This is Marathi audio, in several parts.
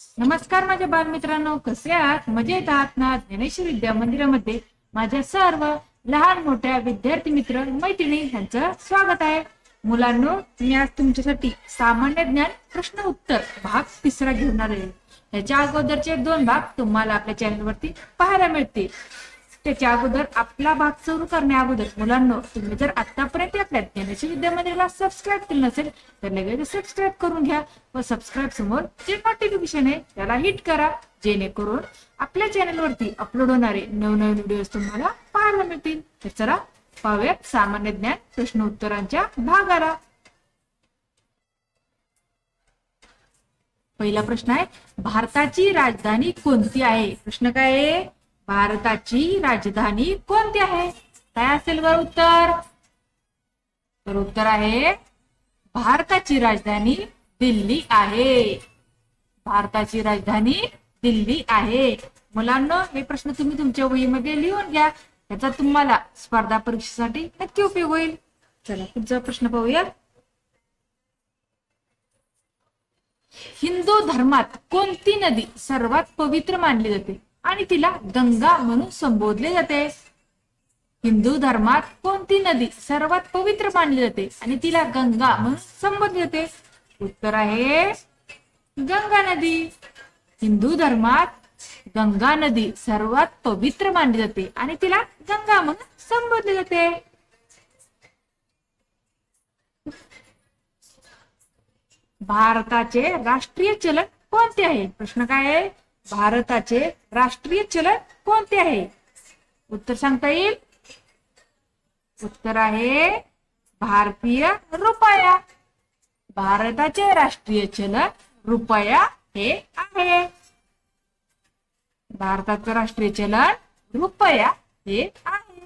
नमस्कार माझ्या बालमित्रांनो कसे आहात? मजेत आहात ना? ज्ञानेश्वर विद्या मंदिरामध्ये माझ्या सर्व लहान मोठ्या विद्यार्थी मित्र मैत्रिणी यांचं स्वागत आहे. मुलांनो मी आज तुमच्यासाठी सामान्य ज्ञान प्रश्न उत्तर भाग तिसरा घेऊन आले याच्या अगोदरचे दोन भाग तुम्हाला आपल्या चॅनलवरती पाहायला मिळतील. त्याच्या अगोदर आपला भाग सुरू करण्या अगोदर मुलांनो तुम्ही जर आतापर्यंत आपल्या ज्ञानेश्वर विद्या मंदिराला सबस्क्राईब केलं नसेल तर लगेच सबस्क्राईब करून घ्या व सबस्क्राईब समोर जे नोटिफिकेशन आहे त्याला हिट करा जेणेकरून आपल्या चॅनलवरती अपलोड होणारे नवनवीन व्हिडिओ तुम्हाला पाहायला मिळतील. तर चला पाहूयात सामान्य ज्ञान प्रश्न उत्तरांच्या भागाला. पहिला प्रश्न आहे भारताची राजधानी कोणती आहे? प्रश्न काय आहे? भारताची राजधानी कोणती आहे? काय असेल बरं उत्तर? तर उत्तर आहे भारताची राजधानी दिल्ली आहे. भारताची राजधानी दिल्ली आहे. मुलांना हे प्रश्न तुम्ही तुमच्या वहीमध्ये लिहून घ्या. याचा तुम्हाला स्पर्धा परीक्षेसाठी नक्की उपयोग होईल. चला पुढचा प्रश्न पाहूया. हिंदू धर्मात कोणती नदी सर्वात पवित्र मानली जाते? आणि तिला गंगा म्हणून संबोधले जाते. हिंदू धर्मात कोणती नदी सर्वात पवित्र मानली जाते? आणि तिला गंगा म्हणून संबोधले जाते. उत्तर आहे गंगा नदी. हिंदू धर्मात गंगा नदी सर्वात पवित्र मानली जाते आणि तिला गंगा म्हणून संबोधले जाते. भारताचे राष्ट्रीय चलन कोणते आहे? प्रश्न काय आहे? भारताचे राष्ट्रीय चलन कोणते आहे? उत्तर सांगता येईल. उत्तर आहे भारतीय रुपया. भारताचे राष्ट्रीय चलन रुपया हे आहे. भारताचं राष्ट्रीय चलन रुपया हे आहे.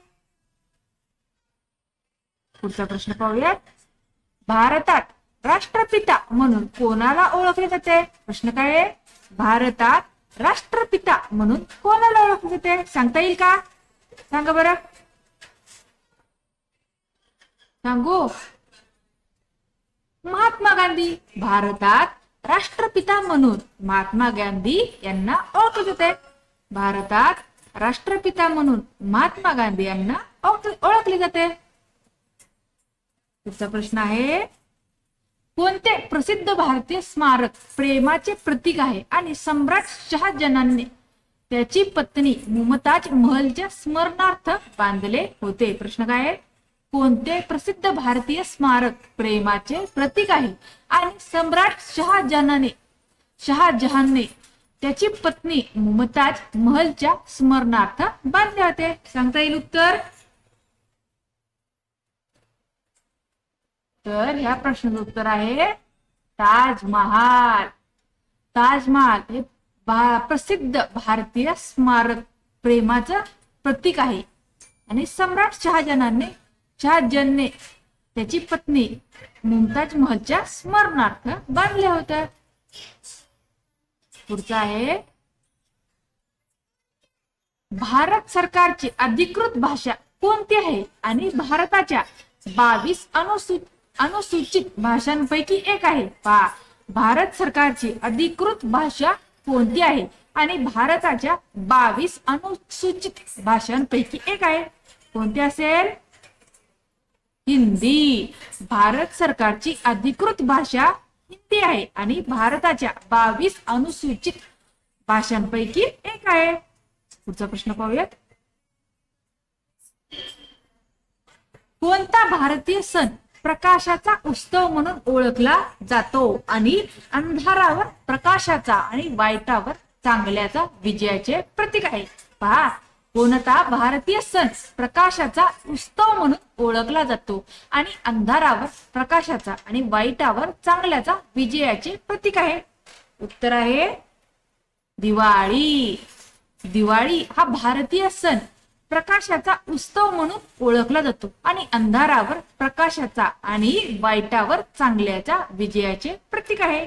पुढचा प्रश्न पाहूयात. भारतात राष्ट्रपिता म्हणून कोणाला ओळखले जाते? प्रश्न काय आहे? भारतात राष्ट्रपिता म्हणून कोणाला ओळखले जाते सांगता येईल का? सांगा बरं. सांगू? महात्मा गांधी भारतात राष्ट्रपिता म्हणून महात्मा गांधी यांना ओळखले जाते भारतात राष्ट्रपिता म्हणून महात्मा गांधी यांना ओळखले जाते. पुढचा प्रश्न आहे कोणते प्रसिद्ध भारतीय स्मारक प्रेमाचे प्रतीक आहे आणि सम्राट शहाजहानने त्याची पत्नी मुमताज महलच्या स्मरणार्थ बांधले होते? प्रश्न काय आहे? कोणते प्रसिद्ध भारतीय स्मारक प्रेमाचे प्रतीक आहे? आणि सम्राट शहाजनाने शहाजहानने त्याची पत्नी मुमताज महलच्या स्मरणार्थ बांधले होते? सांगता येईल उत्तर? तर ह्या प्रश्नाचं उत्तर आहे ताजमहाल. ताजमहाल हे भा- प्रसिद्ध भारतीय स्मारक प्रेमाचं प्रतीक आहे. आणि सम्राट शहाजहानाने शहाजहानने त्याची पत्नी मुमताज महलच्या स्मरणार्थ बांधल्या होत्या. पुढचं आहे भारत सरकारची अधिकृत भाषा कोणती आहे? आणि भारताच्या बावीस अनुसूचित अनुसूचित भाषांपैकी एक आहे. पहा भारत सरकारची अधिकृत भाषा कोणती आहे? आणि भारताच्या बावीस अनुसूचित भाषांपैकी एक आहे. कोणती असेल? हिंदी. भारत सरकारची अधिकृत भाषा हिंदी आहे आणि भारताच्या बावीस अनुसूचित भाषांपैकी एक आहे. पुढचा प्रश्न पाहूयात. कोणता भारतीय सण प्रकाशाचा उत्सव म्हणून ओळखला जातो आणि अंधारावर प्रकाशाचा आणि वाईटावर चांगल्याचा विजयाचे प्रतीक आहे. पहा कोणता भारतीय सण प्रकाशाचा उत्सव म्हणून ओळखला जातो आणि अंधारावर प्रकाशाचा आणि वाईटावर चांगल्याचा विजयाचे प्रतीक आहे. उत्तर आहे दिवाळी. दिवाळी हा भारतीय सण प्रकाशाचा उत्सव म्हणून ओळखला जातो. आणि अंधारावर प्रकाशाचा आणि वाईटावर चांगल्याच्या विजयाचे प्रतीक आहे.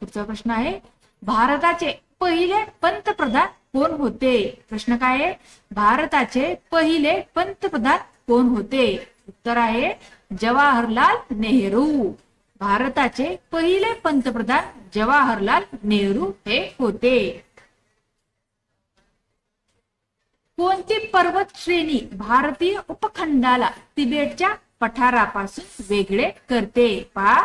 पुढचा प्रश्न आहे भारताचे पहिले पंतप्रधान कोण होते? प्रश्न काय आहे? भारताचे पहिले पंतप्रधान कोण होते? उत्तर आहे जवाहरलाल नेहरू. भारताचे पहिले पंतप्रधान जवाहरलाल नेहरू हे होते. कोणती पर्वत श्रेणी भारतीय उपखंडाला तिबेटच्या पठारापासून वेगळे करते? पहा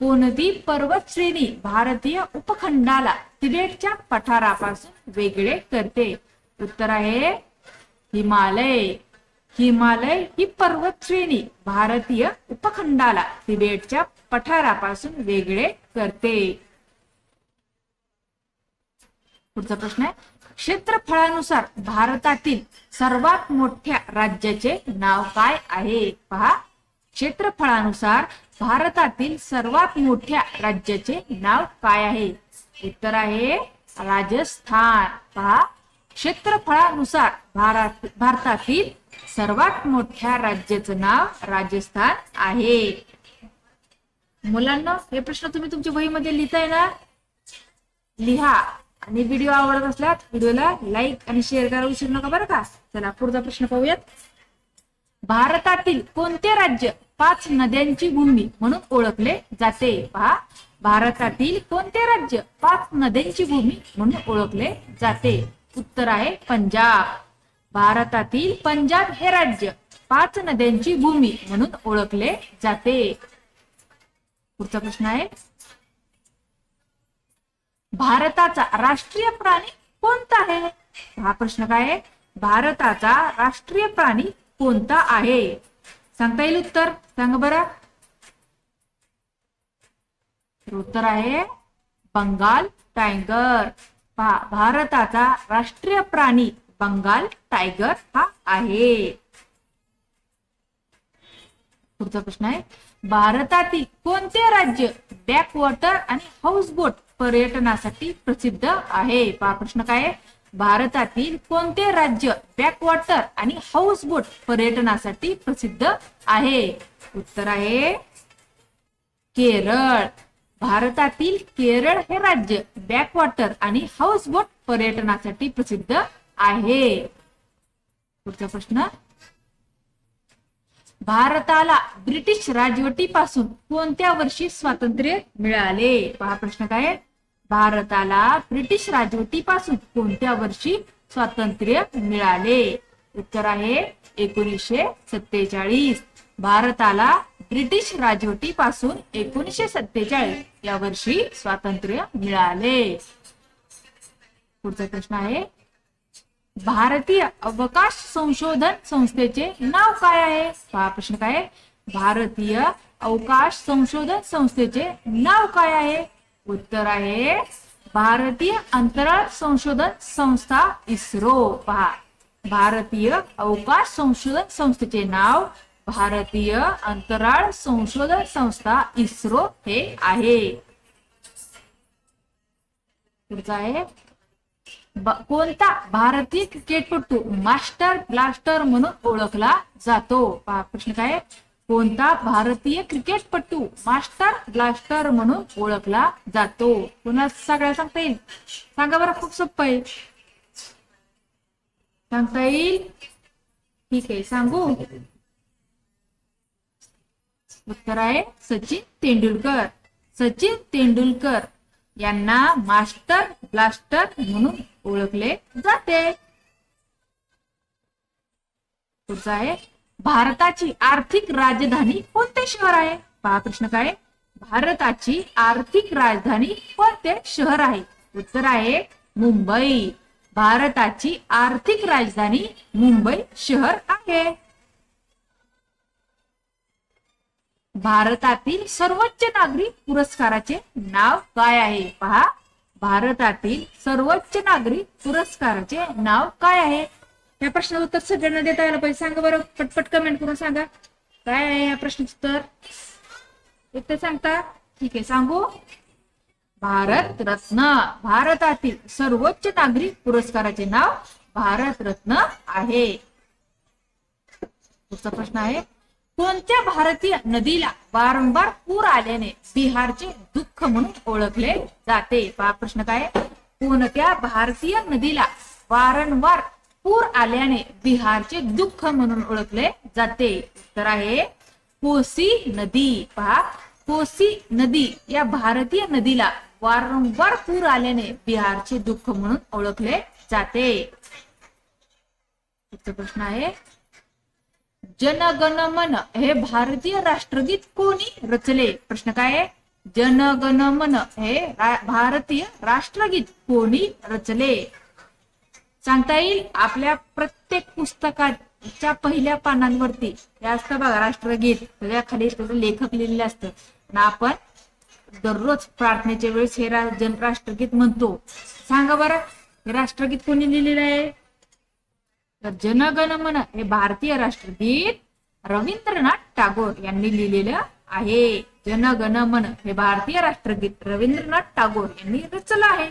कोणती पर्वत श्रेणी भारतीय उपखंडाला तिबेटच्या पठारापासून वेगळे करते? उत्तर आहे हिमालय. हिमालय ही पर्वत श्रेणी भारतीय उपखंडाला तिबेटच्या पठारापासून वेगळे करते. पुढचा प्रश्न आहे. क्षेत्रफळानुसार भारतातील सर्वात मोठ्या राज्याचे नाव काय आहे? पहा. क्षेत्रफळानुसार भारतातील सर्वात मोठ्या राज्याचे नाव काय आहे? उत्तर आहे राजस्थान. पहा. क्षेत्रफळानुसार भारत भारतातील सर्वात मोठ्या राज्याचं नाव राजस्थान आहे. मुलांना हे प्रश्न तुम्ही तुमच्या वहीमध्ये लिहिताय ना? लिहा. आणि व्हिडिओ आवडत असल्यास व्हिडिओला लाईक आणि शेअर करायला विसरू नका बरं का? चला पुढचा प्रश्न पाहूयात. भारतातील कोणते राज्य पाच नद्यांची भूमी म्हणून ओळखले जाते? पहा भारतातील कोणते राज्य पाच नद्यांची भूमी म्हणून ओळखले जाते? उत्तर आहे पंजाब. भारतातील पंजाब हे राज्य पाच नद्यांची भूमी म्हणून ओळखले जाते. पुढचा प्रश्न आहे भारताचा राष्ट्रीय प्राणी कोणता आहे? हा प्रश्न काय आहे? भारताचा राष्ट्रीय प्राणी कोणता आहे? सांगता येईल उत्तर? सांग बरं. उत्तर आहे बंगाल टायगर. पहा भारताचा राष्ट्रीय प्राणी बंगाल टायगर हा आहे. पुढचा प्रश्न आहे. भारतातील कोणते राज्य बॅकवॉटर आणि हाऊसबोट पर्यटनासाठी प्रसिद्ध आहे. पहा प्रश्न काय आहे? भारतातील कोणते राज्य बॅकवॉटर आणि हाऊसबोट पर्यटनासाठी प्रसिद्ध आहे? उत्तर आहे केरळ. भारतातील केरळ हे राज्य बॅकवॉटर आणि हाऊसबोट पर्यटनासाठी प्रसिद्ध आहे. पुढचा प्रश्न भारताला ब्रिटिश राजवटीपासून कोणत्या वर्षी स्वातंत्र्य मिळाले? पहा प्रश्न काय भारताला ब्रिटिश राजवटीपासून कोणत्या वर्षी स्वातंत्र्य मिळाले? उत्तर आहे एकोणीसशे सत्तेचाळीस. भारताला ब्रिटिश राजवटीपासून एकोणीसशे सत्तेचाळीस या वर्षी स्वातंत्र्य मिळाले. पुढचा प्रश्न आहे. भारतीय अवकाश संशोधन संस्थेचे नाव काय आहे? पहा प्रश्न काय आहे? भारतीय अवकाश संशोधन संस्थेचे नाव काय आहे? उत्तर आहे भारतीय अंतराळ संशोधन संस्था इस्रो. पहा भारतीय अवकाश संशोधन संस्थेचे नाव भारतीय अंतराळ संशोधन संस्था इस्रो हे आहे. पुढचं आहे कोणता? भारतीय क्रिकेटपटू मास्टर ब्लास्टर म्हणून ओळखला जातो. प्रश्न काय कोणता? भारतीय क्रिकेटपटू मास्टर ब्लास्टर म्हणून ओळखला जातो. पुन्हा सगळ्या सांगता येईल? सांगा बरं खूप सोपं आहे. सांगता येईल? ठीक आहे सांगू. उत्तर आहे सचिन तेंडुलकर. सचिन तेंडुलकर. यांना मास्टर ब्लास्टर म्हणून ओळखले जाते. पुढचं आहे भारताची आर्थिक राजधानी कोणते शहर आहे? पहा प्रश्न काय? आहे? भारताची आर्थिक राजधानी कोणते शहर आहे? उत्तर आहे मुंबई. भारताची आर्थिक राजधानी मुंबई शहर आहे. भारतातील सर्वोच्च नागरी पुरस्काराचे नाव काय आहे? पहा. भारतातील सर्वोच्च नागरी पुरस्काराचे नाव काय आहे? या प्रश्नाचं उत्तर सगळ्यांना देता यायला पाहिजे. सांगा बरं. पटपट कमेंट करून सांगा. काय आहे या प्रश्नाचं उत्तर? उत्तर सांगता? ठीक आहे सांगू. भारत रत्न भारतातील सर्वोच्च नागरी पुरस्काराचे नाव भारतरत्न आहे. पुढचा प्रश्न आहे. कोणत्या भारतीय नदीला वारंवार पूर आल्याने बिहारचे दुःख म्हणून ओळखले जाते? पहा प्रश्न काय? कोणत्या भारतीय नदीला वारंवार पूर आल्याने बिहारचे दुःख म्हणून ओळखले जाते? तर आहे कोसी नदी. पहा कोसी नदी या भारतीय नदीला वारंवार पूर आल्याने बिहारचे दुःख म्हणून ओळखले जाते. प्रश्न आहे जनगण मन हे भारतीय राष्ट्रगीत कोणी रचले? प्रश्न काय आहे? जनगण मन हे रा- भारतीय राष्ट्रगीत कोणी रचले? सांगता येईल आपल्या प्रत्येक पुस्तकाच्या पहिल्या पानांवरती हे असतं बघा राष्ट्रगीत. सगळ्या खाली त्याचं लेखक लिहिलेलं असतं. आणि आपण दररोज प्रार्थनेच्या वेळेस हे जन राष्ट्रगीत म्हणतो. सांगा बरं हे राष्ट्रगीत कोणी लिहिलेलं आहे? तर जनगण मन हे भारतीय राष्ट्रगीत रवींद्रनाथ टागोर यांनी लिहिलेलं आहे. जनगण मन हे भारतीय राष्ट्रगीत रवींद्रनाथ टागोर यांनी रचलं आहे.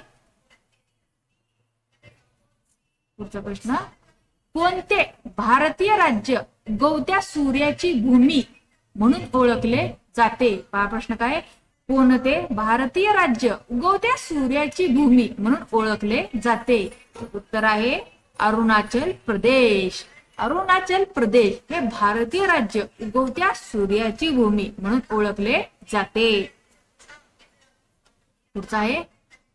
पुढचा प्रश्न. कोणते भारतीय राज्य गवत्या सूर्याची भूमी म्हणून ओळखले जाते? पहा प्रश्न काय? कोणते भारतीय राज्य उगवत्या सूर्याची भूमी म्हणून ओळखले जाते? उत्तर आहे अरुणाचल प्रदेश. अरुणाचल प्रदेश हे भारतीय राज्य उगवत्या सूर्याची भूमी म्हणून ओळखले जाते. पुढचा आहे.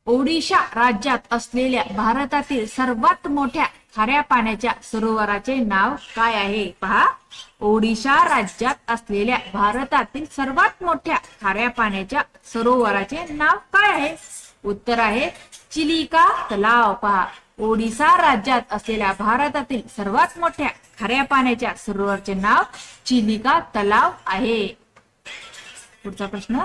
ओडिशा राज्यात असलेल्या भारतातील सर्वात मोठ्या खाऱ्या पाण्याच्या सरोवराचे नाव काय आहे? पहा. ओडिशा राज्यात असलेल्या भारतातील सर्वात मोठ्या खाऱ्या पाण्याच्या सरोवराचे नाव काय आहे? उत्तर आहे चिलिका तलाव. पहा. ओडिसा राज्यात असलेल्या भारतातील सर्वात मोठ्या खाऱ्या पाण्याच्या सरोवरचे नाव चिलिका तलाव आहे. पुढचा प्रश्न.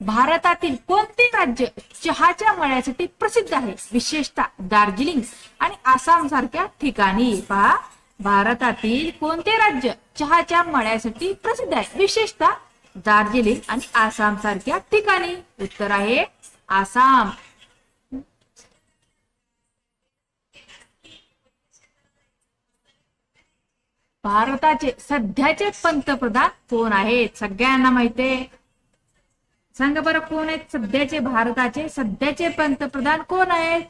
भारतातील कोणते राज्य चहाच्या मळ्यासाठी प्रसिद्ध आहे? विशेषतः दार्जिलिंग आणि आसाम सारख्या ठिकाणी. पहा भारतातील कोणते राज्य चहाच्या मळ्यासाठी प्रसिद्ध आहे? विशेषतः दार्जिलिंग आणि आसाम सारख्या ठिकाणी. उत्तर आहे आसाम. भारताचे सध्याचे पंतप्रधान कोण आहेत? सगळ्यांना माहितीये. सांगा बरं कोण आहेत? सध्याचे भारताचे सध्याचे पंतप्रधान कोण आहेत?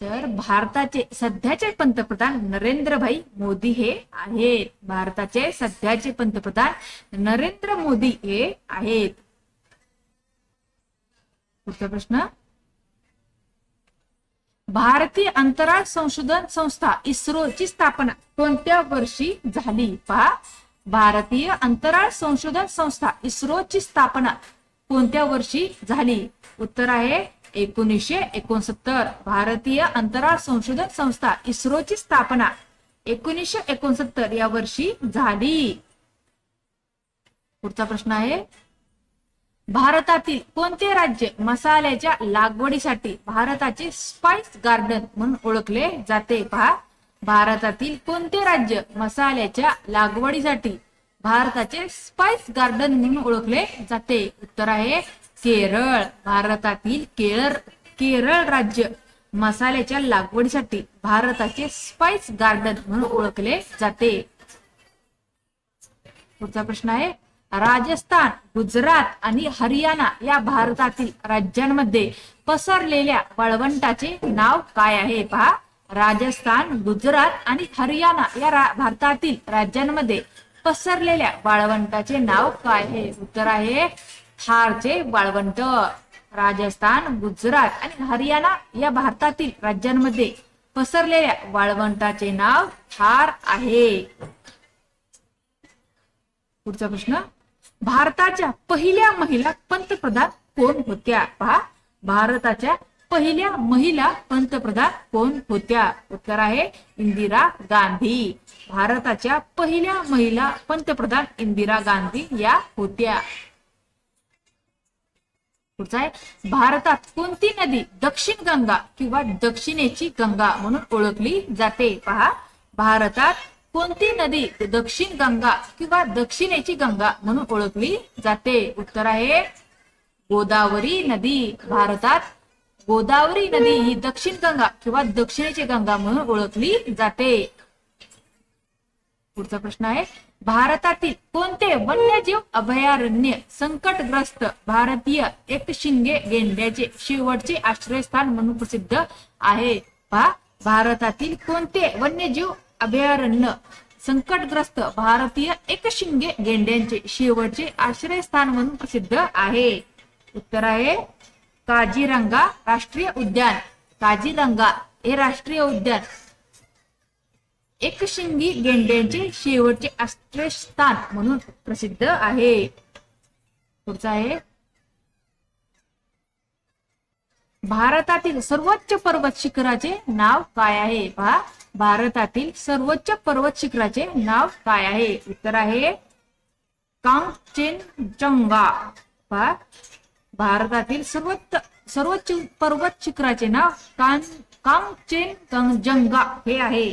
तर भारताचे सध्याचे पंतप्रधान नरेंद्रभाई मोदी हे आहेत. भारताचे सध्याचे पंतप्रधान नरेंद्र मोदी हे आहेत. पुढचा प्रश्न. भारतीय अंतराळ संशोधन संस्था इस्रोची स्थापना कोणत्या वर्षी झाली? पहा. भारतीय अंतराळ संशोधन संस्था इस्रोची स्थापना कोणत्या वर्षी झाली? उत्तर आहे एकोणीसशे एकोणसत्तर. भारतीय अंतराळ संशोधन संस्था इस्रोची स्थापना एकोणीसशे एकोणसत्तर या वर्षी झाली. पुढचा प्रश्न आहे. भारतातील कोणते राज्य मसाल्याच्या लागवडीसाठी भारताचे स्पाइस गार्डन म्हणून ओळखले जाते? पहा. भारतातील कोणते राज्य मसाल्याच्या लागवडीसाठी भारताचे स्पाइस गार्डन म्हणून ओळखले जाते? उत्तर आहे केरळ. भारतातील केरळ केरळ राज्य मसाल्याच्या लागवडीसाठी भारताचे स्पाइस गार्डन म्हणून ओळखले जाते. पुढचा प्रश्न आहे राजस्थान गुजरात आणि हरियाणा या भारतातील राज्यांमध्ये पसरलेल्या वाळवंटाचे नाव काय आहे पहा? राजस्थान गुजरात आणि हरियाणा या रा- भारतातील राज्यांमध्ये पसरलेल्या वाळवंटाचे नाव काय आहे? उत्तर आहे थारचे वाळवंट राजस्थान गुजरात आणि हरियाणा या भारतातील राज्यांमध्ये पसरलेल्या वाळवंटाचे नाव थार आहे. पुढचा प्रश्न. भारताच्या पहिल्या महिला पंतप्रधान कोण होत्या? पहा भारताच्या पहिल्या महिला पंतप्रधान कोण होत्या? उत्तर आहे इंदिरा गांधी. भारताच्या पहिल्या महिला पंतप्रधान इंदिरा गांधी या होत्या. पुढचा आहे भारतात कोणती नदी दक्षिण गंगा किंवा दक्षिणेची गंगा म्हणून ओळखली जाते? पहा भारतात कोणती नदी दक्षिण गंगा किंवा दक्षिणेची गंगा म्हणून ओळखली जाते? उत्तर आहे गोदावरी नदी. भारतात गोदावरी नदी ही दक्षिण गंगा किंवा दक्षिणेची गंगा म्हणून ओळखली जाते. पुढचा प्रश्न आहे भारतातील कोणते वन्यजीव अभयारण्य संकटग्रस्त भारतीय एकशिंगे गेंड्याचे शेवटचे आश्रयस्थान म्हणून प्रसिद्ध आहे? पहा भारतातील कोणते वन्यजीव अभयारण्य. संकटग्रस्त भारतीय एकशिंगे गेंड्यांचे शेवटचे आश्रयस्थान म्हणून प्रसिद्ध आहे. उत्तर आहे काजीरंगा राष्ट्रीय उद्यान. काजीरंगा हे राष्ट्रीय उद्यान. एकशिंगी गेंड्यांचे शेवटचे आश्रयस्थान म्हणून प्रसिद्ध आहे. पुढचा आहे. भारतातील सर्वोच्च पर्वत शिखराचे नाव काय आहे पहा. भारतातील सर्वोच्च पर्वत शिखराचे नाव काय आहे? उत्तर आहे कांगचेनजंगा. भारतातील सर्वोच्च सर्वोच्च पर्वत शिखराचे नाव कां कांगचेनजंगा हे आहे.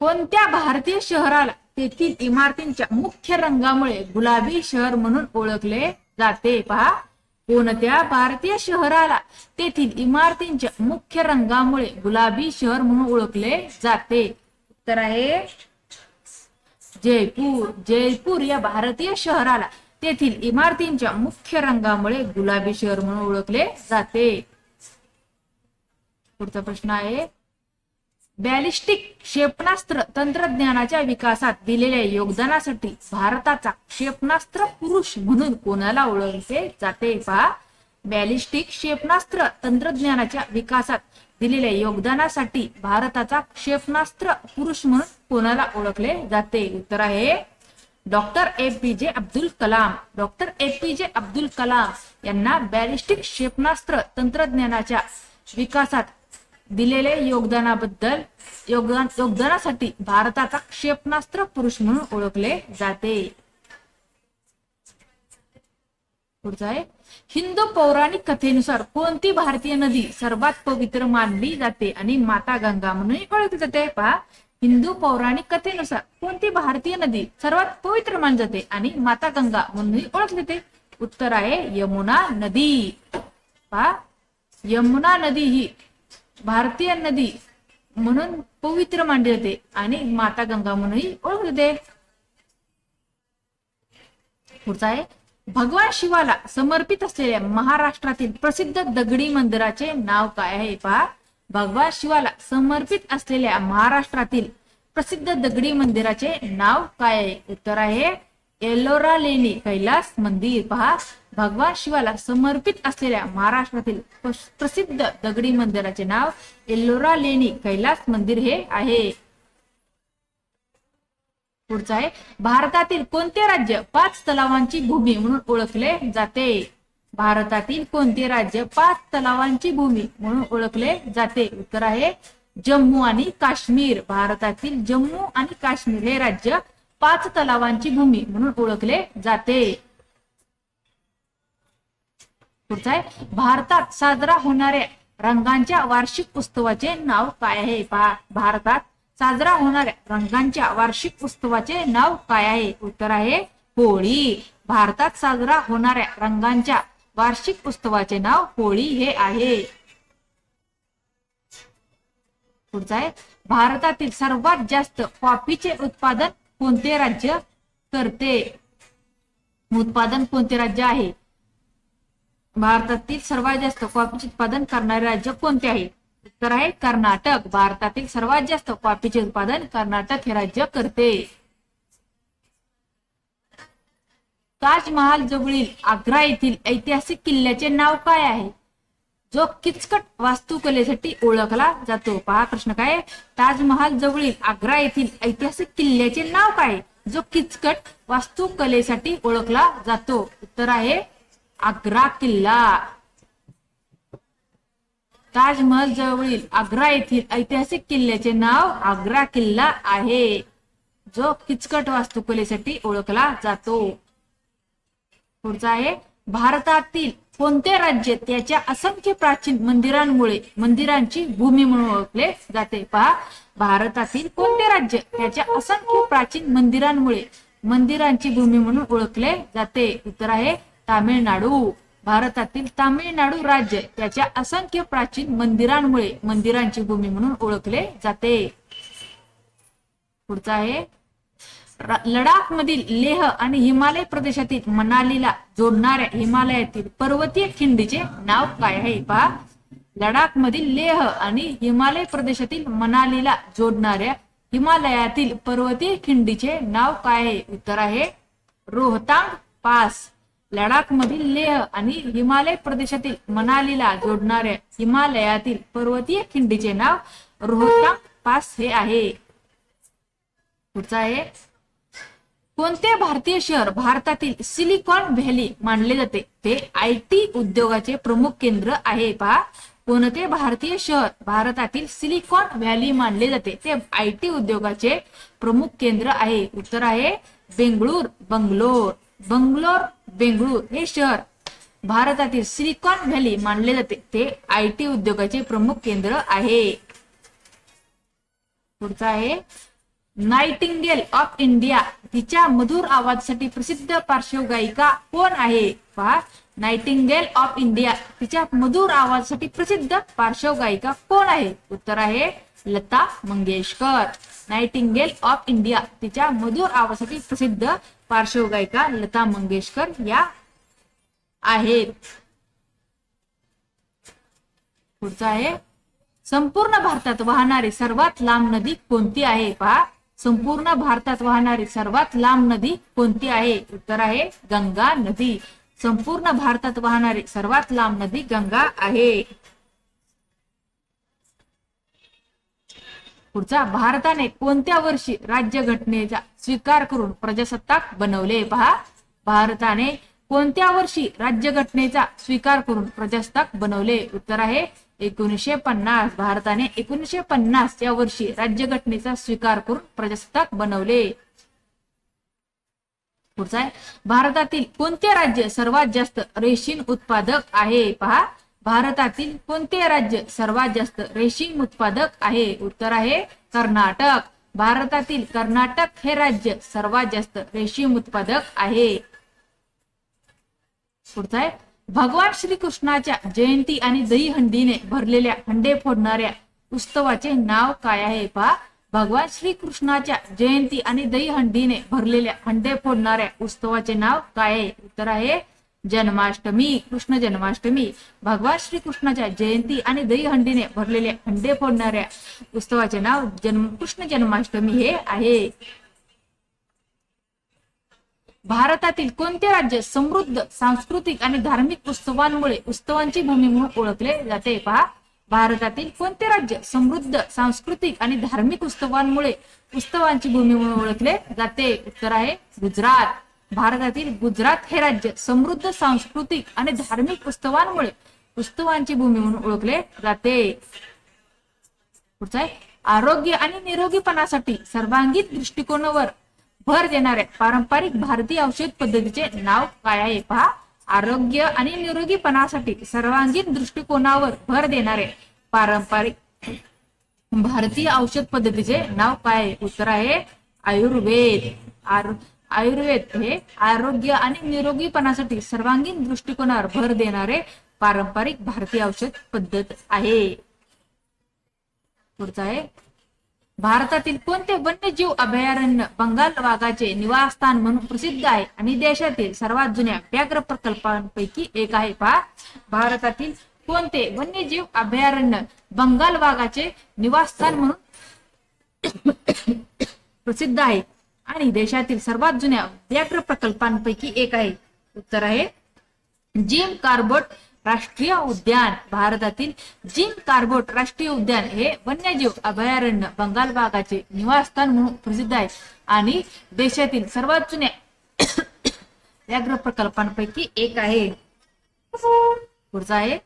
कोणत्या भारतीय शहराला तेथील इमारतींच्या मुख्य रंगामुळे गुलाबी शहर म्हणून ओळखले जाते? पहा. कोणत्या भारतीय शहराला तेथील इमारतींच्या मुख्य रंगामुळे गुलाबी शहर म्हणून ओळखले जाते? उत्तर आहे जयपूर. जयपूर या भारतीय शहराला तेथील इमारतींच्या मुख्य रंगामुळे गुलाबी शहर म्हणून ओळखले जाते. पुढचा प्रश्न आहे बॅलिस्टिक क्षेपणास्त्र तंत्रज्ञानाच्या विकासात दिलेल्या योगदानासाठी भारताचा क्षेपणास्त्र पुरुष म्हणून कोणाला ओळखले जाते पहा? बॅलिस्टिक क्षेपणास्त्र तंत्रज्ञानाच्या विकासात दिलेल्या योगदानासाठी भारताचा क्षेपणास्त्र पुरुष म्हणून कोणाला ओळखले जाते? उत्तर आहे doctor A P J Abdul Kalam. Doctor A P J Abdul Kalam यांना बॅलिस्टिक क्षेपणास्त्र तंत्रज्ञानाच्या विकासात दिलेले योगदानाबद्दल योगदान योगदानासाठी भारताचा क्षेपणास्त्र पुरुष म्हणून ओळखले जाते. पुढचा आहे. हिंदू पौराणिक कथेनुसार कोणती भारतीय नदी सर्वात पवित्र मानली जाते आणि माता गंगा म्हणून ओळखली जाते? पहा. हिंदू पौराणिक कथेनुसार कोणती भारतीय नदी सर्वात पवित्र मानली जाते आणि माता गंगा म्हणूनही ओळखली जाते? उत्तर आहे यमुना नदी. पहा. यमुना नदी ही भारतीय नदी म्हणून पवित्र मानली जाते आणि माता गंगा म्हणूनही ओळखली जाते. पुढचा आहे भगवान शिवाला समर्पित असलेल्या महाराष्ट्रातील प्रसिद्ध दगडी मंदिराचे नाव काय आहे पहा. भगवान शिवाला समर्पित असलेल्या महाराष्ट्रातील प्रसिद्ध दगडी मंदिराचे नाव काय आहे? उत्तर आहे एलोरा लेणी कैलास मंदिर पहा. भगवान शिवाला समर्पित असलेल्या महाराष्ट्रातील प्रसिद्ध दगडी मंदिराचे नाव एल्लोरा लेणी कैलास मंदिर हे आहे. पुढचं आहे. भारतातील कोणते राज्य पाच तलावांची भूमी म्हणून ओळखले जाते? भारतातील कोणते राज्य पाच तलावांची भूमी म्हणून ओळखले जाते? उत्तर आहे जम्मू आणि काश्मीर. भारतातील जम्मू आणि काश्मीर हे राज्य पाच तलावांची भूमी म्हणून ओळखले जाते. पुढचा आहे भारतात साजरा होणाऱ्या रंगांच्या वार्षिक उत्सवाचे नाव काय आहे? पहा भारतात साजरा होणाऱ्या रंगांच्या वार्षिक उत्सवाचे नाव काय आहे? उत्तर आहे होळी. भारतात साजरा होणाऱ्या रंगांच्या वार्षिक उत्सवाचे नाव होळी हे आहे. पुढचा आहे भारतातील सर्वात जास्त कॉफीचे उत्पादन कोणते राज्य करते? उत्पादन कोणते राज्य आहे? भारतातील सर्वात जास्त कॉफीचे उत्पादन करणारे राज्य कोणते आहे? उत्तर आहे कर्नाटक. भारतातील सर्वात जास्त कॉफीचे उत्पादन कर्नाटक हे राज्य करते. ताजमहाल जवळील आग्रा येथील ऐतिहासिक किल्ल्याचे नाव काय आहे? जो किचकट वास्तुकलेसाठी ओळखला जातो. पहा प्रश्न काय ताजमहाल जवळील आग्रा येथील ऐतिहासिक किल्ल्याचे नाव काय आहे? जो किचकट वास्तुकलेसाठी ओळखला जातो. उत्तर आहे आग्रा किल्ला. ताजमहल जवळील आग्रा येथील ऐतिहासिक किल्ल्याचे नाव आग्रा किल्ला आहे. जो किचकट वास्तुकलेसाठी ओळखला जातो. पुढचा आहे भारतातील कोणते राज्य त्याच्या असंख्य प्राचीन मंदिरांमुळे मंदिरांची भूमी म्हणून ओळखले जाते? पहा भारतातील कोणते राज्य त्याच्या असंख्य प्राचीन मंदिरांमुळे मंदिरांची भूमी म्हणून ओळखले जाते? उत्तर आहे तामिळनाडू. भारतातील तामिळनाडू राज्य त्याच्या असंख्य प्राचीन मंदिरांमुळे मंदिरांची भूमी म्हणून ओळखले जाते. पुढचा आहे लडाख मधील लेह आणि हिमालय प्रदेशातील मनालीला जोडणाऱ्या हिमालयातील पर्वतीय खिंडीचे नाव काय आहे? पहा. लडाख मधील लेह आणि हिमालय प्रदेशातील मनालीला जोडणाऱ्या हिमालयातील पर्वतीय खिंडीचे नाव काय आहे? उत्तर आहे रोहतांग पास. लडाख मधील लेह आणि हिमालय प्रदेशातील मनालीला जोडणाऱ्या हिमालयातील पर्वतीय खिंडीचे नाव रोहतांग पास हे आहे. पुढचा आहे. कोणते भारतीय शहर भारतातील सिलिकॉन व्हॅली मानले जाते? ते आय टी उद्योगाचे प्रमुख केंद्र आहे पहा. कोणते भारतीय शहर भारतातील सिलिकॉन व्हॅली मानले जाते? ते आय टी उद्योगाचे प्रमुख केंद्र आहे. उत्तर आहे बेंगळूर बंगलोर. बंगलोर बेंगळूर हे शहर भारतातील सिलिकॉन व्हॅली मानले जाते. ते आय टी उद्योगाचे प्रमुख केंद्र आहे. पुढचा आहे नाइटिंगेल ऑफ इंडिया तिच्या मधुर आवाजासाठी प्रसिद्ध पार्श्वगायिका कोण आहे? पहा. नाइटिंगेल ऑफ इंडिया तिच्या मधुर आवाजासाठी प्रसिद्ध पार्श्वगायिका कोण आहे? उत्तर आहे Lata Mangeshkar. Nightingale of India तिच्या मधुर आवाजासाठी प्रसिद्ध पार्श्वगायिका लता मंगेशकर या आहेत. पुढचा आहे. संपूर्ण भारतात वाहणारी सर्वात लांब नदी कोणती आहे? पहा. संपूर्ण भारतात वाहणारी सर्वात लांब नदी कोणती आहे? उत्तर आहे गंगा नदी. संपूर्ण भारतात वाहणारी सर्वात लांब नदी गंगा आहे. पुढचा भारताने कोणत्या वर्षी राज्यघटनेचा स्वीकार करून प्रजासत्ताक बनवले? पहा भारताने कोणत्या वर्षी राज्यघटनेचा स्वीकार करून प्रजासत्ताक बनवले? उत्तर आहे एकोणीसशे पन्नास भारताने एकोणीसशे पन्नास या वर्षी राज्यघटनेचा स्वीकार करून प्रजासत्ताक बनवले. पुढचा आहे. भारतातील कोणते राज्य सर्वात जास्त रेशीम उत्पादक आहे? पहा. भारतातील कोणते राज्य सर्वात जास्त रेशीम उत्पादक आहे? उत्तर आहे कर्नाटक. भारतातील कर्नाटक हे राज्य सर्वात जास्त रेशीम उत्पादक आहे. पुढचा आहे. भगवान श्रीकृष्णाच्या जयंती आणि दहीहंडीने भरलेल्या हंडे फोडणाऱ्या उत्सवाचे नाव काय आहे पहा? भगवान श्रीकृष्णाच्या जयंती आणि दहीहंडीने भरलेल्या हंडे फोडणाऱ्या उत्सवाचे नाव काय आहे? उत्तर आहे जन्माष्टमी कृष्ण जन्माष्टमी. भगवान श्रीकृष्णाच्या जयंती आणि दहीहंडीने भरलेल्या हंडे फोडणाऱ्या उत्सवाचे नाव जन्म कृष्ण जन्माष्टमी हे आहे. भारतातील कोणते राज्य समृद्ध सांस्कृतिक आणि धार्मिक उत्सवांमुळे उत्सवांची भूमी म्हणून ओळखले जाते? पहा. भारतातील कोणते राज्य समृद्ध सांस्कृतिक आणि धार्मिक उत्सवांमुळे उत्सवांची भूमी म्हणून ओळखले जाते? उत्तर आहे गुजरात. भारतातील गुजरात हे राज्य समृद्ध सांस्कृतिक आणि धार्मिक उत्सवांमुळे उत्सवांची भूमी म्हणून ओळखले जाते. पुढचं आहे. आरोग्य आणि निरोगीपणासाठी सर्वांगीण दृष्टिकोनावर भर देणारे पारंपरिक भारतीय औषध पद्धतीचे नाव काय आहे पहा. आरोग्य आणि निरोगीपणासाठी सर्वांगीण दृष्टिकोनावर भर देणारे पारंपरिक भारतीय औषध पद्धतीचे नाव काय आहे? उत्तर आहे आयुर्वेद. आर आयुर्वेद हे आरोग्य आणि निरोगीपणासाठी सर्वांगीण दृष्टिकोनावर भर देणारे पारंपरिक भारतीय औषध पद्धत आहे. पुढचा आहे भारतातील कोणते वन्यजीव अभयारण्य बंगाल वाघाचे निवासस्थान म्हणून प्रसिद्ध आहे? आणि देशातील सर्वात जुन्या व्याघ्र प्रकल्पांपैकी एक आहे पहा. भारतातील कोणते वन्यजीव अभयारण्य बंगाल वाघाचे निवासस्थान म्हणून प्रसिद्ध आहे? आणि देशातील सर्वात जुन्या व्याघ्र प्रकल्पांपैकी एक आहे. उत्तर आहे. जिम कार्बोट राष्ट्रीय उद्यान भारतातील जिम कार्बोट राष्ट्रीय उद्यान हे वन्यजीव अभयारण्य बंगाल भागाचे निवासस्थान म्हणून प्रसिद्ध आहे. आणि देशातील सर्वात जुन्या व्याघ्र प्रकल्पांपैकी एक आहे. पुढचा आहे.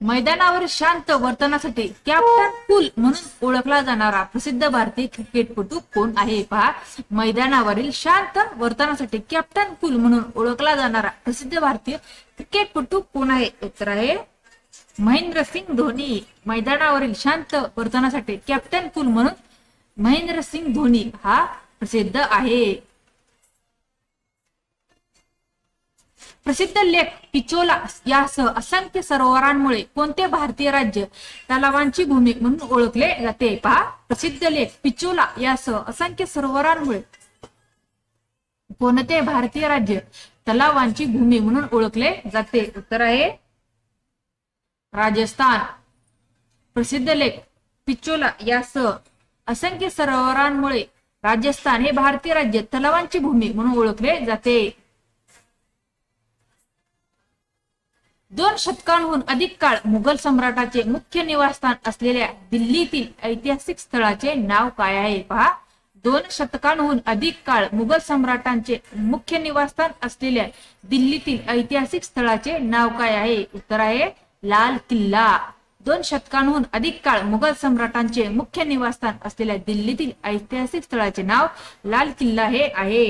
मैदानावर शांत वर्तनासाठी कॅप्टन कुल म्हणून ओळखला जाणारा प्रसिद्ध भारतीय क्रिकेटपटू कोण आहे? पहा. मैदानावरील शांत वर्तनासाठी कॅप्टन कुल म्हणून ओळखला जाणारा प्रसिद्ध भारतीय क्रिकेटपटू कोण आहे? उत्तर आहे महेंद्रसिंग धोनी. मैदानावरील शांत वर्तनासाठी कॅप्टन कुल म्हणून? महेंद्रसिंग धोनी हा प्रसिद्ध आहे. प्रसिद्ध लेख पिचोला यासह असंख्य सरोवरांमुळे कोणते भारतीय राज्य तलावांची भूमी म्हणून ओळखले जाते? पहा प्रसिद्ध लेख पिचोला यासह असंख्य सरोवरांमुळे कोणते भारतीय राज्य तलावांची भूमी म्हणून ओळखले जाते. उत्तर आहे राजस्थान. प्रसिद्ध लेख पिचोला यासह असंख्य सरोवरांमुळे राजस्थान हे भारतीय राज्य तलावांची भूमी म्हणून ओळखले जाते. दोन शतकांहून अधिक काळ मुघल सम्राटाचे मुख्य निवासस्थान असलेल्या दिल्लीतील ऐतिहासिक स्थळाचे नाव काय आहे? पहा. दोन शतकांहून अधिक काळ मुघल सम्राटांचे मुख्य निवासस्थान असलेल्या दिल्लीतील ऐतिहासिक स्थळाचे नाव काय आहे? उत्तर आहे लाल किल्ला. दोन शतकांहून अधिक काळ मुघल सम्राटांचे मुख्य निवासस्थान असलेल्या दिल्लीतील ऐतिहासिक स्थळाचे नाव लाल किल्ला हे आहे.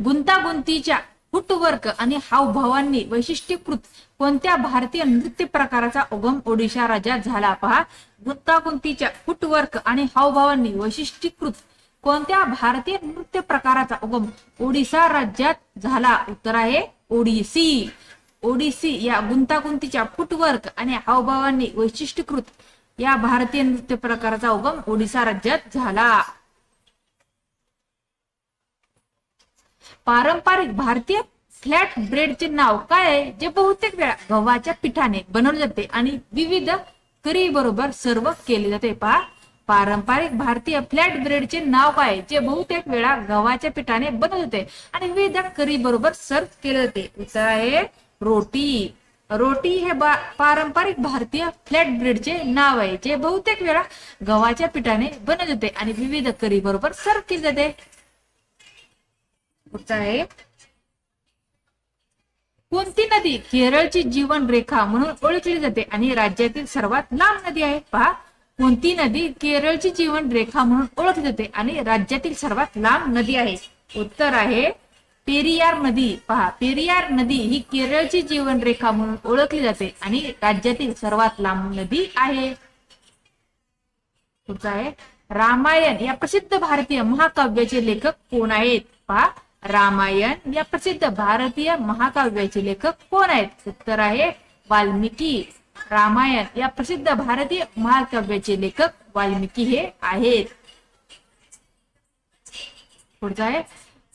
गुंतागुंतीच्या फुटवर्क आणि हावभावांनी वैशिष्ट्यीकृत कोणत्या भारतीय नृत्य प्रकाराचा उगम ओडिशा राज्यात झाला पहा? गुंतागुंतीच्या फुटवर्क आणि हावभावांनी वैशिष्ट्यीकृत कोणत्या भारतीय नृत्य प्रकाराचा उगम ओडिशा राज्यात झाला? उत्तर आहे ओडिसी. ओडिसी या गुंतागुंतीच्या फुटवर्क आणि हावभावांनी वैशिष्ट्यीकृत या भारतीय नृत्य प्रकाराचा उगम ओडिशा राज्यात झाला. पारंपरिक भारतीय फ्लॅट ब्रेडचे नाव काय आहे? जे बहुतेक वेळा गव्हाच्या पिठाने बनवले जाते आणि विविध करी बरोबर सर्व केले जाते. पहा पारंपरिक भारतीय फ्लॅट ब्रेडचे नाव काय आहे? जे बहुतेक वेळा गव्हाच्या पिठाने बनवले जाते आणि विविध करी बरोबर सर्व केले जाते. उत्तर आहे रोटी. रोटी हे पारंपरिक भारतीय फ्लॅट ब्रेडचे नाव आहे. जे बहुतेक वेळा गव्हाच्या पिठाने बनवले जाते आणि विविध करी बरोबर सर्व केले जाते. पुढचा आहे कोणती नदी? केरळची जीवन रेखा म्हणून ओळखली जाते आणि राज्यातील सर्वात लांब नदी आहे. पहा कोणती नदी केरळची जीवन रेखा म्हणून ओळखली जाते आणि राज्यातील सर्वात लांब नदी आहे. उत्तर आहे पेरियार नदी. पहा पेरियार नदी ही केरळची जीवन रेखा म्हणून ओळखली जाते आणि राज्यातील सर्वात लांब नदी आहे. पुढचा आहे? रामायण. या प्रसिद्ध भारतीय महाकाव्याचे लेखक कोण आहेत? पहा रामायण या प्रसिद्ध भारतीय महाकाव्याचे लेखक कोण आहेत? उत्तर आहे वाल्मिकी रामायण. या प्रसिद्ध भारतीय महाकाव्याचे लेखक वाल्मिकी हे आहेत. पुढचा आहे.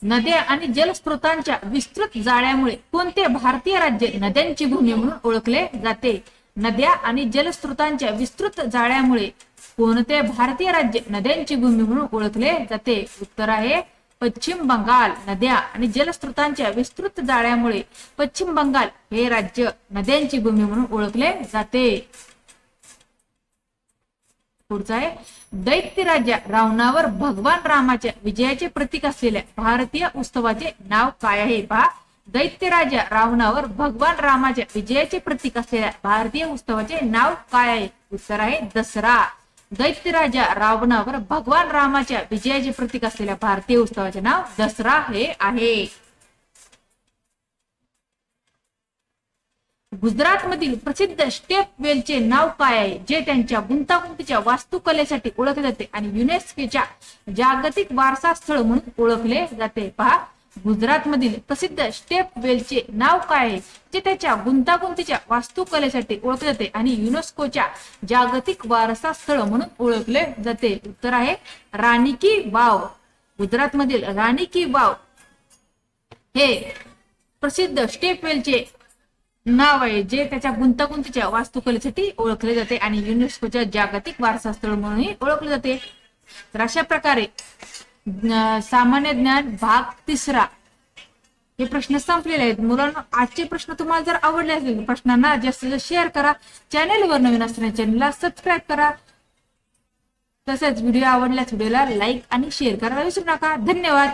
नद्या आणि जलस्रोतांच्या विस्तृत जाळ्यामुळे कोणते भारतीय राज्य नद्यांची भूमी म्हणून ओळखले जाते? नद्या आणि जलस्रोतांच्या विस्तृत जाळ्यामुळे कोणते भारतीय राज्य नद्यांची भूमी म्हणून ओळखले जाते? उत्तर आहे पश्चिम बंगाल नद्या आणि जलस्रोतांच्या विस्तृत जाळ्यामुळे पश्चिम बंगाल हे राज्य नद्यांची भूमी म्हणून ओळखले जाते. पुढचा आहे. दैत्य राजा रावणावर भगवान रामाच्या विजयाचे प्रतीक असलेल्या भारतीय उत्सवाचे नाव काय आहे पहा. दैत्य राजा रावणावर भगवान रामाच्या विजयाचे प्रतीक असलेल्या भारतीय उत्सवाचे नाव काय आहे? उत्तर आहे दसरा. दैत्यराजा रावणावर भगवान रामाच्या विजयाचे प्रतीक असलेल्या भारतीय उत्सवाचे नाव दसरा हे आहे. गुजरात मधील प्रसिद्ध स्टेप वेलचे नाव काय आहे? जे त्यांच्या गुंतागुंतीच्या वास्तुकलेसाठी ओळखले जाते आणि युनेस्कोच्या जागतिक वारसा स्थळ म्हणून ओळखले जाते. पहा गुजरात मधील प्रसिद्ध स्टेप वेलचे नाव काय आहे? जे त्याच्या गुंतागुंतीच्या वास्तुकलेसाठी ओळखले जाते आणि युनेस्कोच्या जागतिक वारसा स्थळ म्हणून ओळखले जाते. उत्तर आहे राणी की वाव. गुजरात मधील राणी की वाव हे प्रसिद्ध स्टेप वेलचे नाव आहे जे त्याच्या गुंतागुंतीच्या वास्तुकलेसाठी ओळखले जाते आणि युनेस्कोच्या जागतिक वारसा स्थळ म्हणूनही ओळखले जाते. तर अशा प्रकारे सामान्य ज्ञान भाग तिसरा. हे प्रश्न संपलेले आहेत. मुलांना आजचे प्रश्न तुम्हाला जर आवडले असतील प्रश्नांना जास्तीत जास्त शेअर करा. चॅनेलवर नवीन असताना चॅनेलला सबस्क्राईब करा. तसेच व्हिडिओ आवडल्यास व्हिडिओला लाईक आणि शेअर करायला विसरू नका. धन्यवाद.